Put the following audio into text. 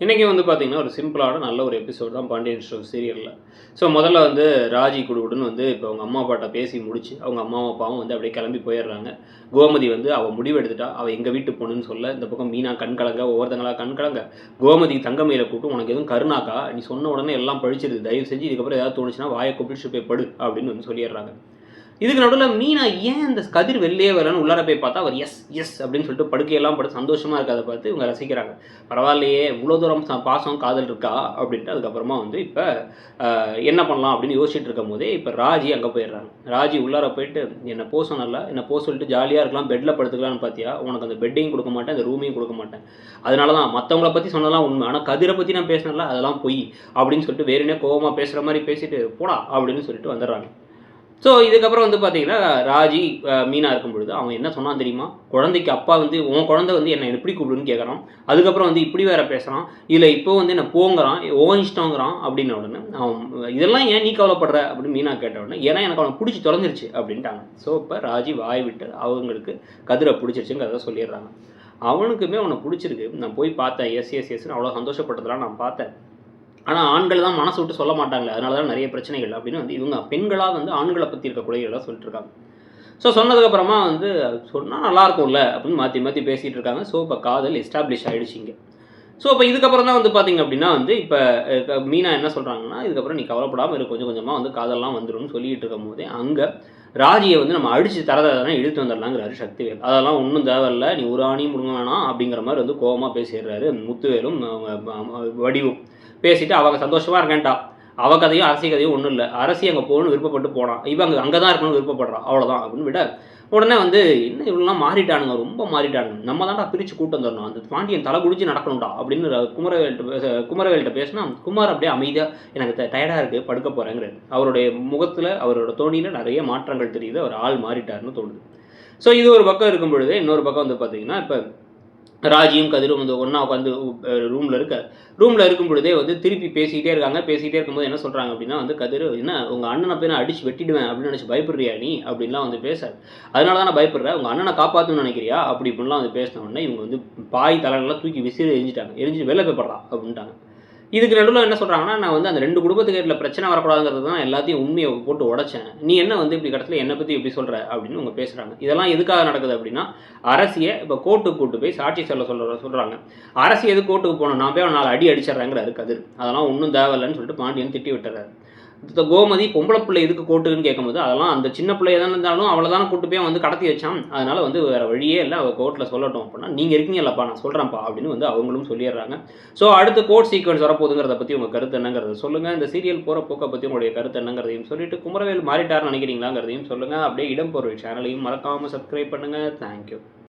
இன்றைக்கி வந்து பார்த்திங்கன்னா ஒரு சிம்பிளான நல்ல ஒரு எபிசோட் தான் பாண்டியன் ஷோ சீரியலில் ஸோ முதல்ல வந்து ராஜி குடுகுடுன்னு வந்து இப்போ அவங்க அம்மா அப்பாட்ட பேசி முடிச்சு அவங்க அம்மாவும் அப்பாவும் வந்து அப்படியே கிளம்பி போயிடுறாங்க. கோமதி வந்து அவள் முடிவு எடுத்துட்டா அவள் எங்கள் வீட்டு பொண்ணுன்னு சொல்ல இந்த பக்கம் மீனா கண் கலங்க ஒவ்வொருத்தங்களா கண் கலங்க. கோமதி தங்கமையில கூப்பிட்டு உனக்கு எதுவும் கருணாக்கா? நீ சொன்ன உடனே எல்லாம் பழிச்சிருது. தயவு செஞ்சு இதுக்கப்புறம் ஏதாவது தோணுச்சுன்னா வாயை கூப்பிட்டு போய் படு அப்படின்னு வந்து சொல்லிடுறாங்க. இதுக்கு நடுவில் மீனா ஏன் அந்த கதிர் வெளியே வரலன்னு உள்ளார போய் பார்த்தா அவர் எஸ் எஸ் அப்படின்னு சொல்லிட்டு படுக்கையெல்லாம் படுத்து சந்தோஷமாக இருக்கிறத பார்த்து இவங்க ரசிக்கிறாங்க. பரவாயில்லையே இவ்வளோ தூரம் பாசம் காதல் இருக்கா? அப்படின்ட்டு அதுக்கப்புறமா வந்து இப்போ என்ன பண்ணலாம் அப்படின்னு யோசிச்சுட்டு இருக்கும் போதே இப்போ ராஜி அங்கே போயிடுறாங்க. ராஜி உள்ளார போயிட்டு என்னை போக சொன்னல என்னை போக சொல்லிட்டு ஜாலியாக இருக்கலாம் பெட்டில் படுத்துக்கலாம்னு பார்த்தியா உனக்கு அந்த பெட்டையும் கொடுக்க மாட்டேன் அந்த ரூமையும் கொடுக்க மாட்டேன். அதனால தான் மற்றவங்கள பற்றி சொன்னதெல்லாம் உண்மை. ஆனால் கதிரை பற்றி நான் பேசினால அதெல்லாம் பொய் அப்படின்னு சொல்லிட்டு வேறுனே கோபமாக பேசுகிற மாதிரி பேசிட்டு போடா அப்படின்னு சொல்லிட்டு வந்துடுறாங்க. ஸோ இதுக்கப்புறம் வந்து பார்த்தீங்கன்னா ராஜி மீனாக இருக்கும் பொழுது அவன் என்ன சொன்னான் தெரியுமா? குழந்தைக்கு அப்பா வந்து உன் குழந்தை வந்து என்னை எப்படி கூப்பிடுன்னு கேட்குறான் அதுக்கப்புறம் வந்து இப்படி வேற பேசுகிறான் இல்லை இப்போ வந்து என்ன போங்கிறான் ஓன் இஷ்டங்கிறான் அப்படின்ன உடனே அவன் இதெல்லாம் ஏன் நீ கவலைப்படுற? அப்படின்னு மீனா கேட்ட உடனே ஏன்னா எனக்கு அவனை பிடிச்சி தொலைஞ்சிருச்சு அப்படின்ட்டாங்க. ஸோ இப்போ ராஜி வாய் விட்டு அவங்களுக்கு கதிரை பிடிச்சிருச்சுங்கிறத சொல்லிடுறாங்க. அவனுக்குமே அவனை பிடிச்சிருக்கு. நான் போய் பார்த்தேன் எஸ் எஸ் எஸ்ன்னு அவ்வளோ சந்தோஷப்பட்டதெல்லாம் நான் பார்த்தேன். ஆனால் ஆண்கள் தான் மனசு விட்டு சொல்ல மாட்டாங்களே. அதனால தான் நிறைய பிரச்சனைகள் அப்படின்னு வந்து இவங்க பெண்களாக வந்து ஆண்களை பற்றி இருக்க குறைகளாக சொல்லிட்டு இருக்காங்க ஸோ சொன்னதுக்கப்புறமா வந்து சொன்னால் நல்லாயிருக்கும்ல அப்படின்னு மாற்றி மாற்றி பேசிகிட்டு இருக்காங்க. ஸோ இப்போ காதல் எஸ்டாப்ளிஷ் ஆகிடுச்சு இங்கே. ஸோ இப்போ இதுக்கப்புறம் தான் வந்து பார்த்தீங்க அப்படின்னா வந்து இப்போ மீனா என்ன சொல்கிறாங்கன்னா இதுக்கப்புறம் நீ கவலைப்படாமல் இரு. கொஞ்சம் கொஞ்சமாக வந்து காதல்லாம் வந்துடும் சொல்லிகிட்டு இருக்கும் போதே அங்கே ராஜியை வந்து நம்ம அடித்து தரதான் இழுத்து வந்துடலாங்கிறாரு சக்திவேல் அதெல்லாம் ஒன்றும் தேவையில்லை. நீ ஒரு ஆணியும் முடுங்க வேணாம் அப்படிங்கிற மாதிரி வந்து கோபமாக பேசிடுறாரு முத்துவேலும் வடிவும். பேசிட்டு அவங்க சந்தோஷமாக இருக்கேன்டா அவ கதையும் அரசி கதையும் ஒன்றும் இல்லை. அரசி அங்கே போகணும்னு விருப்பப்பட்டு போனான் இவன் அங்கே அங்கே தான் இருக்கணும்னு விருப்பப்படுறான் அவ்வளோதான் அப்படின்னு விட உடனே வந்து என்ன இவ்வளோலாம் மாறிட்டானுங்க? ரொம்ப மாறிட்டானுங்க. நம்ம தான்டா பிரித்து கூட்டம் தரணும் அந்த பாண்டியன் தலை குடிச்சு நடக்கணும்டா. அப்படின்னு குமரவேல்கிட்ட பேச குமரவேல்கிட்ட பேசினா குமார் அப்படியே அமைதியாக எனக்கு டயர்டாக இருக்குது படுக்க போகிறேங்கிறது அவருடைய முகத்தில் அவரோட தோணியில் நிறைய மாற்றங்கள் தெரியுது. அவர் ஆள் மாறிட்டாருன்னு தோணுது. ஸோ இது ஒரு பக்கம் இருக்கும் பொழுது இன்னொரு பக்கம் வந்து பார்த்தீங்கன்னா இப்போ ராஜியும் கதிரும் வந்து ஒன்றா உட்காந்து ரூமில் இருக்க ரூமில் இருக்கும் பொழுதே வந்து திருப்பி பேசிக்கிட்டே இருக்காங்க. பேசிக்கிட்டே இருக்கும்போது என்ன சொல்கிறாங்க அப்படின்னா வந்து கதிர் என்ன உங்கள் அண்ணனை போய் நான் அடிச்சு வெட்டிடுவேன் அப்படின்னு நினச்சி பயப்படுறியா நீ? அப்படின்லாம் வந்து பேச அதனால தான் நான் பயப்படுறேன். உங்கள் அண்ணனை காப்பாற்றணும்னு நினைக்கிறியா? அப்படி இப்படிலாம் வந்து பேசின உடனே இவங்க வந்து பாய் தலைகள்லாம் தூக்கி விசிறு எரிஞ்சிட்டாங்க. எரிஞ்சு வெளில போய்ப்படுறா அப்படின்ட்டாங்க. இதுக்கு நடுவில் என்ன சொல்கிறாங்கன்னா நான் வந்து அந்த ரெண்டு குடும்பத்துக்கு இடத்துல பிரச்சனை வரக்கூடாதுங்கிறது தான் எல்லாத்தையும் உண்மையை போட்டு உடைச்சேன். நீ என்ன வந்து இப்படி கடத்தில் என்னை பற்றி எப்படி சொல்கிற அப்படின்னு அவங்க பேசுகிறாங்க இதெல்லாம் எதுக்காக நடக்குது அப்படின்னா அரசியை இப்போ கோர்ட்டுக்கு கூட்டு போய் சாட்சி சொல்ல சொல்ல சொல்கிறாங்க அரசு எது கோர்ட்டுக்கு போனோம் நான் போய் நாலு அடி அடிச்சிட்றாங்கிற கதிர். அதெல்லாம் ஒன்றும் தேவையில்லைன்னு சொல்லிட்டு பாண்டியன் திட்டி விட்டுறாரு. கோமதி பொம்பளை பிள்ளை எதுக்கு கோட்டுன்னு கேட்கும்போது அதெல்லாம் அந்த சின்ன பிள்ளைய தான் இருந்தாலும் அவளை தானே கூட்டு போய் வந்து கடத்தி வச்சான். அதனால வந்து வேறு வழியே இல்லை. அவள் கோர்ட்டில் சொல்லட்டும் அப்படின்னா நீங்கள் இருக்கீங்கல்லப்பா நான் சொல்கிறேன்ப்பா அப்படின்னு வந்து அவங்களும் சொல்லிடுறாங்க. ஸோ அடுத்து கோர்ட் சீக்வன்ஸ் வரப்போகுதுங்கிறத பற்றி உங்கள் கருத்து என்னங்கிறத சொல்லுங்கள் இந்த சீரியல் போகிற போக்கை பற்றி உங்களுடைய கருத்து என்னங்கிறதையும் சொல்லிட்டு குமரவேல் மாறிட்டார்னு நினைக்கிறீங்களாங்கிறதையும் சொல்லுங்கள் அப்படியே இடம்பொருள் சேனலையும் மறக்காமல் சப்ஸ்கிரைப் பண்ணுங்கள் தேங்க்யூ